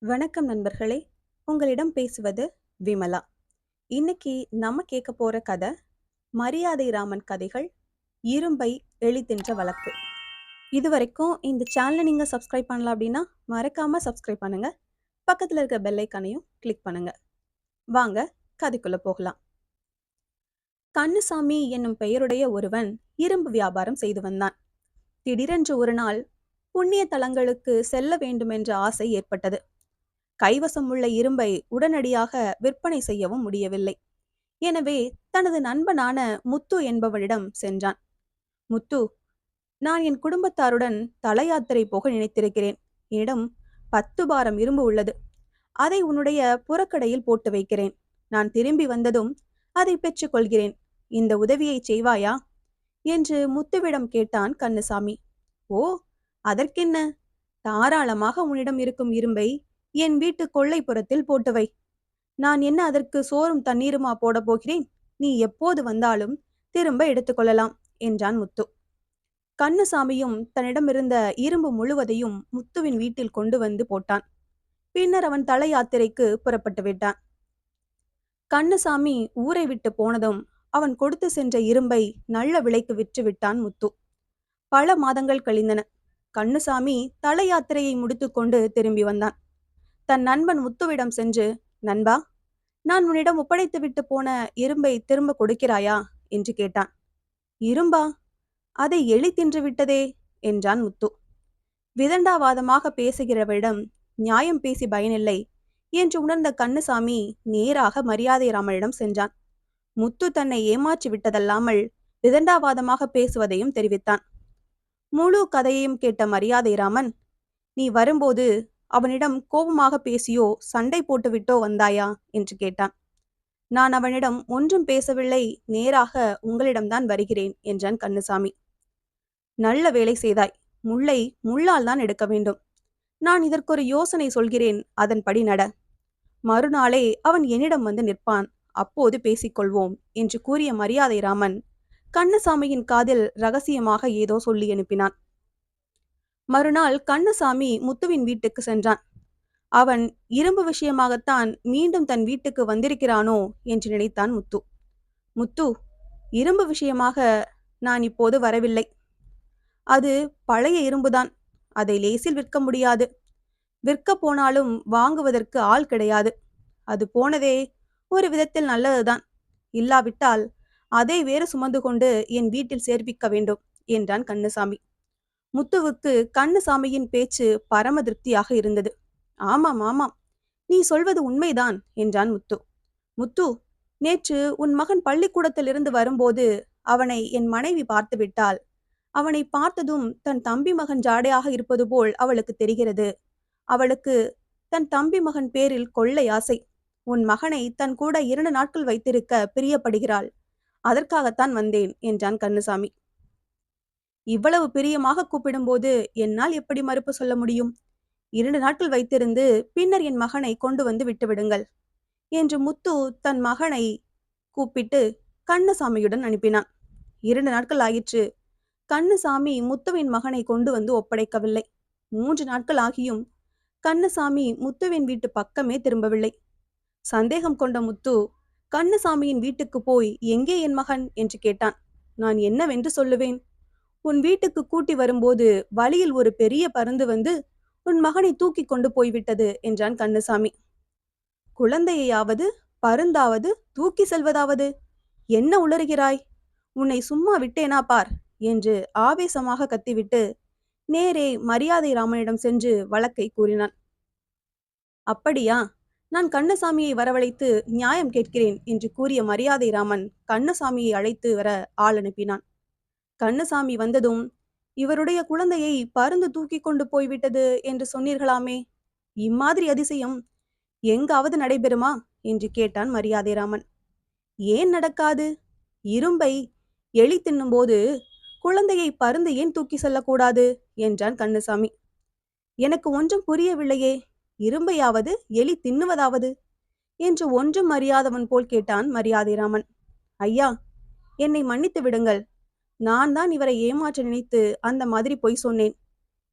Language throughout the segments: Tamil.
வணக்கம் நண்பர்களே. உங்களிடம் பேசுவது விமலா. இன்னைக்கு நம்ம கேட்க போற கதை மரியாதை ராமன் கதைகள் இரும்பை எளிதின்ற வழக்கு. இதுவரைக்கும் இந்த சேனலை நீங்க சப்ஸ்கிரைப் பண்ணலாம் அப்படின்னா மறக்காம சப்ஸ்கிரைப் பண்ணுங்க. பக்கத்துல இருக்க பெல்லைக்கானையும் கிளிக் பண்ணுங்க. வாங்க கதைக்குள்ள போகலாம். கண்ணுசாமி என்னும் பெயருடைய ஒருவன் இரும்பு வியாபாரம் செய்து வந்தான் திடீரென்று ஒரு நாள் புண்ணிய தலங்களுக்கு செல்ல வேண்டுமென்ற ஆசை ஏற்பட்டது. கைவசம் உள்ள இரும்பை உடனடியாக விற்பனை செய்யவும் முடியவில்லை. எனவே தனது நண்பனான முத்து என்பவனிடம் சென்றான். முத்து நான் என் குடும்பத்தாருடன் தல யாத்திரை போக நினைத்திருக்கிறேன். என்னிடம் பத்து பாரம் இரும்பு உள்ளது. அதை உன்னுடைய புறக்கடையில் போட்டு வைக்கிறேன். நான் திரும்பி வந்ததும் அதை பெற்றுக்கொள்கிறேன் இந்த உதவியை செய்வாயா? என்று முத்துவிடம் கேட்டான் கண்ணுசாமி ஓ அதற்கென்ன? தாராளமாக உன்னிடம் இருக்கும் இரும்பை என் வீட்டு கொள்ளைப்புறத்தில் போட்டுவை நான் என்ன அதற்கு சோறும் தண்ணீருமா போட போகிறேன்? நீ எப்போது வந்தாலும் திரும்ப எடுத்துக்கொள்ளலாம் என்றான் முத்து. கண்ணுசாமியும் தன்னிடமிருந்த இரும்பு முழுவதையும் முத்துவின் வீட்டில் கொண்டு வந்து போட்டான். பின்னர் அவன் தல யாத்திரைக்கு புறப்பட்டு விட்டான். கண்ணுசாமி ஊரை விட்டு போனதும் அவன் கொடுத்து சென்ற இரும்பை நல்ல விலைக்கு விற்று விட்டான் முத்து. பல மாதங்கள் கழிந்தன. கண்ணுசாமி தல யாத்திரையை முடித்துக்கொண்டு திரும்பி வந்தான். தன் நண்பன் முத்துவிடம் சென்று நண்பா நான் உன்னிடம் ஒப்படைத்து விட்டு போன இரும்பை திரும்ப கொடுக்கிறாயா? என்று கேட்டான். இரும்பா அதை எலி தின்று விட்டதே என்றான் முத்து. விதண்டாவாதமாக பேசுகிறவரிடம் நியாயம் பேசி பயனில்லை என்று உணர்ந்த கண்ணுசாமி நேராக மரியாதை ராமனிடம் சென்றான். முத்து தன்னை ஏமாற்றி விட்டதல்லாமல் விதண்டாவாதமாக பேசுவதையும் தெரிவித்தான். முழு கதையையும் கேட்ட மரியாதை ராமன் நீ வரும்போது அவனிடம் கோபமாக பேசியோ சண்டை போட்டுவிட்டோ வந்தாயா? என்று கேட்டான். நான் அவனிடம் ஒன்றும் பேசவில்லை நேராக உங்களிடம்தான் வருகிறேன் என்றான் கண்ணுசாமி நல்ல வேலை செய்தாய். முல்லை முள்ளால் தான் எடுக்க வேண்டும். நான் இதற்கொரு யோசனை சொல்கிறேன். அதன்படி நட. மறுநாளே அவன் என்னிடம் வந்து நிற்பான். அப்போது பேசிக்கொள்வோம் என்று கூறிய மரியாதை ராமன் கண்ணசாமியின் காதில் ரகசியமாக ஏதோ சொல்லி அனுப்பினான். மறுநாள் கண்ணுசாமி முத்துவின் வீட்டுக்கு சென்றான். அவன் இரும்பு விஷயமாகத்தான் மீண்டும் தன் வீட்டுக்கு வந்திருக்கிறானோ என்று நினைத்தான் முத்து. முத்து இரும்பு விஷயமாக நான் இப்போது வரவில்லை. அது பழைய இரும்புதான். அதை லேசில் விற்க முடியாது. விற்க போனாலும் வாங்குவதற்கு ஆள் கிடையாது. அது போனதே ஒரு விதத்தில் நல்லதுதான். இல்லாவிட்டால் அதை வேறு சுமந்து கொண்டு என் வீட்டில் சேர்ப்பிக்க வேண்டும் என்றான் கண்ணசாமி. முத்துவுக்கு கண்ணுசாமியின் பேச்சு பரம திருப்தியாக இருந்தது. ஆமாம் ஆமாம் நீ சொல்வது உண்மைதான் என்றான் முத்து. முத்து நேற்று உன் மகன் பள்ளிக்கூடத்திலிருந்து வரும்போது அவனை என் மனைவி பார்த்து விட்டாள். அவனை பார்த்ததும் தன் தம்பி மகன் ஜாடையாக இருப்பது போல் அவளுக்கு தெரிகிறது. அவளுக்கு தன் தம்பி மகன் பேரில் கொள்ளை ஆசை. உன் மகனை தன் கூட இரண்டு நாட்கள் வைத்திருக்க பிரியப்படுகிறாள். அதற்காகத்தான் வந்தேன் என்றான் கண்ணுசாமி. இவ்வளவு பிரியமாக கூப்பிடும்போது என்னால் எப்படி மறுப்பு சொல்ல முடியும்? இரண்டு நாட்கள் வைத்திருந்து பின்னர் என் மகனை கொண்டு வந்து விட்டுவிடுங்கள் என்று முத்து தன் மகனை கூப்பிட்டு கண்ணசாமியுடன் அனுப்பினான். இரண்டு நாட்கள் ஆயிற்று. கண்ணசாமி முத்துவின் மகனை கொண்டு வந்து ஒப்படைக்கவில்லை. மூன்று நாட்கள் ஆகியும் கண்ணசாமி முத்துவின் வீட்டு பக்கமே திரும்பவில்லை. சந்தேகம் கொண்ட முத்து கண்ணசாமியின் வீட்டுக்கு போய் எங்கே என் மகன்? என்று கேட்டான். நான் என்னவென்று சொல்லுவேன்? உன் வீட்டுக்கு கூட்டி வரும்போது வழியில் ஒரு பெரிய பருந்து வந்து உன் மகனை தூக்கி கொண்டு போய்விட்டது என்றான் கண்ணசாமி. குழந்தையாவது பருந்தாவது தூக்கி செல்வதாவது? என்ன உளறுகிறாய்? உன்னை சும்மா விட்டேனா பார் என்று ஆவேசமாக கத்திவிட்டு நேரே மரியாதை ராமனிடம் சென்று வழக்கை கூறினான். அப்படியா? நான் கண்ணசாமியை வரவழைத்து நியாயம் கேட்கிறேன் என்று கூறிய மரியாதை ராமன் கண்ணசாமியை அழைத்து வர ஆள் அனுப்பினான். கண்ணசாமி வந்ததும் இவருடைய குழந்தையை பருந்து தூக்கி கொண்டு போய்விட்டது என்று சொன்னீர்களாமே? இம்மாதிரி அதிசயம் எங்காவது நடைபெறுமா? என்று கேட்டான் மரியாதைராமன் ஏன் நடக்காது? இரும்பை எலி தின்னும்போது குழந்தையை பருந்து ஏன் தூக்கி செல்லக்கூடாது? என்றான் கண்ணசாமி. எனக்கு ஒன்றும் புரியவில்லையே. இரும்பையாவது எலி தின்னுவதாவது? என்று ஒன்றும் அறியாதவன் போல் கேட்டான் மரியாதைராமன் ஐயா என்னை மன்னித்து விடுங்கள். நான் தான் இவரை ஏமாற்ற நினைத்து அந்த மாதிரி பொய் சொன்னேன்.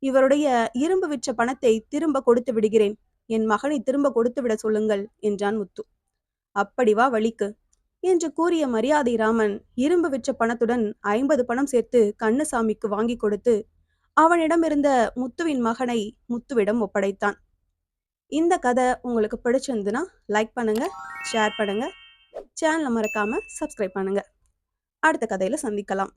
இவருடைய இரும்பு விற்ற பணத்தை திரும்ப கொடுத்து விடுகிறேன். என் மகனை திரும்ப கொடுத்து விட சொல்லுங்கள் என்றான் முத்து. அப்படி வா வழிக்கு என்று கூறிய மரியாதை ராமன் இரும்பு விற்ற பணத்துடன் ஐம்பது பணம் சேர்த்து கண்ணுசாமிக்கு வாங்கி கொடுத்து அவனிடமிருந்த முத்துவின் மகனை முத்துவிடம் ஒப்படைத்தான். இந்த கதை உங்களுக்கு பிடிச்சிருந்துன்னா லைக் பண்ணுங்க ஷேர் பண்ணுங்க சேனலை மறக்காம சப்ஸ்கிரைப் பண்ணுங்க. அடுத்த கதையில சந்திக்கலாம்.